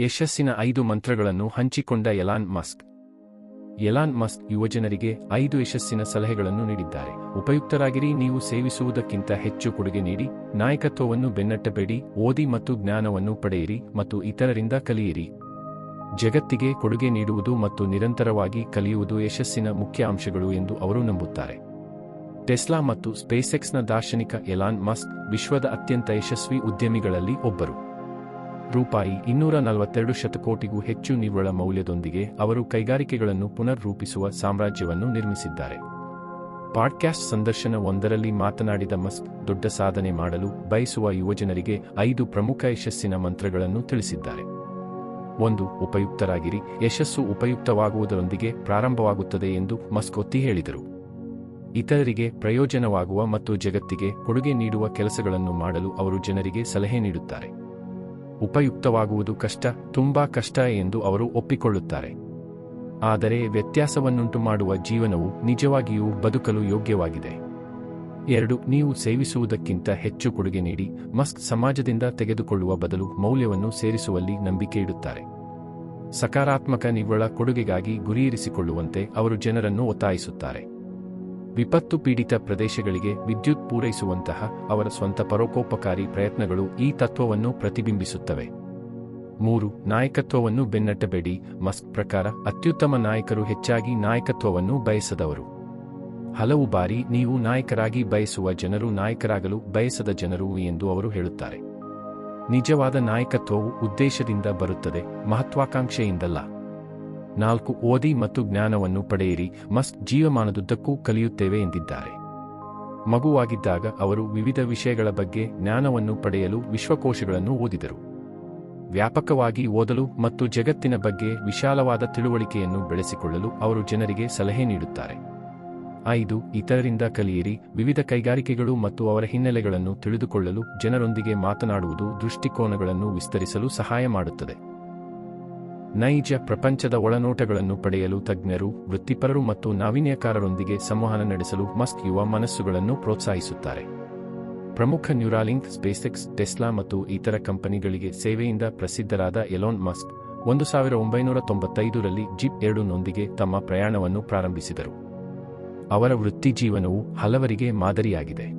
ಯಶಸ್ಸಿನ ಐದು ಮಂತ್ರಗಳನ್ನು ಹಂಚಿಕೊಂಡ ಎಲಾನ್ ಮಸ್ಕ್. ಎಲಾನ್ ಮಸ್ಕ್ ಯುವಜನರಿಗೆ ಐದು ಯಶಸ್ಸಿನ ಸಲಹೆಗಳನ್ನು ನೀಡಿದ್ದಾರೆ. ಉಪಯುಕ್ತರಾಗಿರಿ, ನೀವು ಸೇವಿಸುವುದಕ್ಕಿಂತ ಹೆಚ್ಚು ಕೊಡುಗೆ ನೀಡಿ, ನಾಯಕತ್ವವನ್ನು ಬೆನ್ನಟ್ಟಬೇಡಿ, ಓದಿ ಮತ್ತು ಜ್ಞಾನವನ್ನು ಪಡೆಯಿರಿ ಮತ್ತು ಇತರರಿಂದ ಕಲಿಯಿರಿ. ಜಗತ್ತಿಗೆ ಕೊಡುಗೆ ನೀಡುವುದು ಮತ್ತು ನಿರಂತರವಾಗಿ ಕಲಿಯುವುದು ಯಶಸ್ಸಿನ ಮುಖ್ಯ ಅಂಶಗಳು ಎಂದು ಅವರು ನಂಬುತ್ತಾರೆ. ಟೆಸ್ಲಾ ಮತ್ತು ಸ್ಪೇಸೆಕ್ಸ್ನ ದಾರ್ಶನಿಕ ಎಲಾನ್ ಮಸ್ಕ್ ವಿಶ್ವದ ಅತ್ಯಂತ ಯಶಸ್ವಿ ಉದ್ಯಮಿಗಳಲ್ಲಿ ಒಬ್ಬರು. ರೂಪಾಯಿ ಇನ್ನೂರ ನಲವತ್ತೆರಡು ಶತಕೋಟಿಗೂ ಹೆಚ್ಚು ನಿವ್ವಳ ಮೌಲ್ಯದೊಂದಿಗೆ ಅವರು ಕೈಗಾರಿಕೆಗಳನ್ನು ಪುನರ್ ರೂಪಿಸುವ ಸಾಮ್ರಾಜ್ಯವನ್ನು ನಿರ್ಮಿಸಿದ್ದಾರೆ. ಪಾಡ್ಕ್ಯಾಸ್ಟ್ ಸಂದರ್ಶನ ಒಂದರಲ್ಲಿ ಮಾತನಾಡಿದ ಮಸ್ಕ್, ದೊಡ್ಡ ಸಾಧನೆ ಮಾಡಲು ಬಯಸುವ ಯುವಜನರಿಗೆ ಐದು ಪ್ರಮುಖ ಯಶಸ್ಸಿನ ಮಂತ್ರಗಳನ್ನು ತಿಳಿಸಿದ್ದಾರೆ. ಒಂದು, ಉಪಯುಕ್ತರಾಗಿರಿ. ಯಶಸ್ಸು ಉಪಯುಕ್ತವಾಗುವುದರೊಂದಿಗೆ ಪ್ರಾರಂಭವಾಗುತ್ತದೆ ಎಂದು ಮಸ್ಕ್ ಒತ್ತಿ ಹೇಳಿದರು. ಇತರರಿಗೆ ಪ್ರಯೋಜನವಾಗುವ ಮತ್ತು ಜಗತ್ತಿಗೆ ಕೊಡುಗೆ ನೀಡುವ ಕೆಲಸಗಳನ್ನು ಮಾಡಲು ಅವರು ಜನರಿಗೆ ಸಲಹೆ ನೀಡುತ್ತಾರೆ. ಉಪಯುಕ್ತವಾಗುವುದು ಕಷ್ಟ, ತುಂಬಾ ಕಷ್ಟ ಎಂದು ಅವರು ಒಪ್ಪಿಕೊಳ್ಳುತ್ತಾರೆ. ಆದರೆ ವ್ಯತ್ಯಾಸವನ್ನುಂಟು ಮಾಡುವ ಜೀವನವು ನಿಜವಾಗಿಯೂ ಬದುಕಲು ಯೋಗ್ಯವಾಗಿದೆ. ಎರಡು, ನೀವು ಸೇವಿಸುವುದಕ್ಕಿಂತ ಹೆಚ್ಚು ಕೊಡುಗೆ ನೀಡಿ, ಮಸ್ಕ್ ಸಮಾಜದಿಂದ ತೆಗೆದುಕೊಳ್ಳುವ ಬದಲು ಮೌಲ್ಯವನ್ನು ಸೇರಿಸುವಲ್ಲಿ ನಂಬಿಕೆ ಇಡುತ್ತಾರೆ. ಸಕಾರಾತ್ಮಕ ನಿವ್ವಳ ಕೊಡುಗೆಗಾಗಿ ಗುರಿಯಿರಿಸಿಕೊಳ್ಳುವಂತೆ ಅವರು ಜನರನ್ನು ಒತ್ತಾಯಿಸುತ್ತಾರೆ. ವಿಪತ್ತು ಪೀಡಿತ ಪ್ರದೇಶಗಳಿಗೆ ವಿದ್ಯುತ್ ಪೂರೈಸುವಂತಹ ಅವರ ಸ್ವಂತ ಪರೋಕೋಪಕಾರಿ ಪ್ರಯತ್ನಗಳು ಈ ತತ್ವವನ್ನು ಪ್ರತಿಬಿಂಬಿಸುತ್ತವೆ. ಮೂರು, ನಾಯಕತ್ವವನ್ನು ಬೆನ್ನಟ್ಟಬೇಡಿ. ಮಸ್ಕ್ ಪ್ರಕಾರ ಅತ್ಯುತ್ತಮ ನಾಯಕರು ಹೆಚ್ಚಾಗಿ ನಾಯಕತ್ವವನ್ನು ಬಯಸದವರು. ಹಲವು ಬಾರಿ ನೀವು ನಾಯಕರಾಗಿ ಬಯಸುವ ಜನರು ನಾಯಕರಾಗಲು ಬಯಸದ ಜನರು ಎಂದು ಅವರು ಹೇಳುತ್ತಾರೆ. ನಿಜವಾದ ನಾಯಕತ್ವವು ಉದ್ದೇಶದಿಂದ ಬರುತ್ತದೆ, ಮಹತ್ವಾಕಾಂಕ್ಷೆಯಿಂದಲ್ಲ. ನಾಲ್ಕು ಓದಿ ಮತ್ತು ಜ್ಞಾನವನ್ನು ಪಡೆಯಿರಿ, ಮಸ್ತ್ ಜೀವಮಾನದುದ್ದಕ್ಕೂ ಕಲಿಯುತ್ತೇವೆ ಎಂದಿದ್ದಾರೆ. ಮಗುವಾಗಿದ್ದಾಗ ಅವರು ವಿವಿಧ ವಿಷಯಗಳ ಬಗ್ಗೆ ಜ್ಞಾನವನ್ನು ಪಡೆಯಲು ವಿಶ್ವಕೋಶಗಳನ್ನು ಓದಿದರು. ವ್ಯಾಪಕವಾಗಿ ಓದಲು ಮತ್ತು ಜಗತ್ತಿನ ಬಗ್ಗೆ ವಿಶಾಲವಾದ ತಿಳುವಳಿಕೆಯನ್ನು ಬೆಳೆಸಿಕೊಳ್ಳಲು ಅವರು ಜನರಿಗೆ ಸಲಹೆ ನೀಡುತ್ತಾರೆ. ಐದು, ಇತರರಿಂದ ಕಲಿಯಿರಿ, ವಿವಿಧ ಕೈಗಾರಿಕೆಗಳು ಮತ್ತು ಅವರ ಹಿನ್ನೆಲೆಗಳನ್ನು ತಿಳಿದುಕೊಳ್ಳಲು ಜನರೊಂದಿಗೆ ಮಾತನಾಡುವುದು ದೃಷ್ಟಿಕೋನಗಳನ್ನು ವಿಸ್ತರಿಸಲು ಸಹಾಯ ಮಾಡುತ್ತದೆ. ನೈಜ ಪ್ರಪಂಚದ ಒಳನೋಟಗಳನ್ನು ಪಡೆಯಲು ತಜ್ಞರು, ವೃತ್ತಿಪರರು ಮತ್ತು ನಾವೀನ್ಯಕಾರರೊಂದಿಗೆ ಸಂವಹನ ನಡೆಸಲು ಮಸ್ಕ್ ಯುವ ಮನಸ್ಸುಗಳನ್ನು ಪ್ರೋತ್ಸಾಹಿಸುತ್ತಾರೆ. ಪ್ರಮುಖ ನ್ಯೂರಾಲಿಂಕ್ ಸ್ಪೇಸೆಕ್ಸ್ ಟೆಸ್ಲಾ ಮತ್ತು ಇತರ ಕಂಪನಿಗಳಿಗೆ ಸೇವೆಯಿಂದ ಪ್ರಸಿದ್ಧರಾದ ಎಲೋನ್ ಮಸ್ಕ್ ಒಂದು ಸಾವಿರ ಒಂಬೈನೂರ ತೊಂಬತ್ತೈದರಲ್ಲಿ ಜಿಪ್ ಎರಡುನೊಂದಿಗೆ ತಮ್ಮ ಪ್ರಯಾಣವನ್ನು ಪ್ರಾರಂಭಿಸಿದರು. ಅವರ ವೃತ್ತಿಜೀವನವು ಹಲವರಿಗೆ ಮಾದರಿಯಾಗಿದೆ.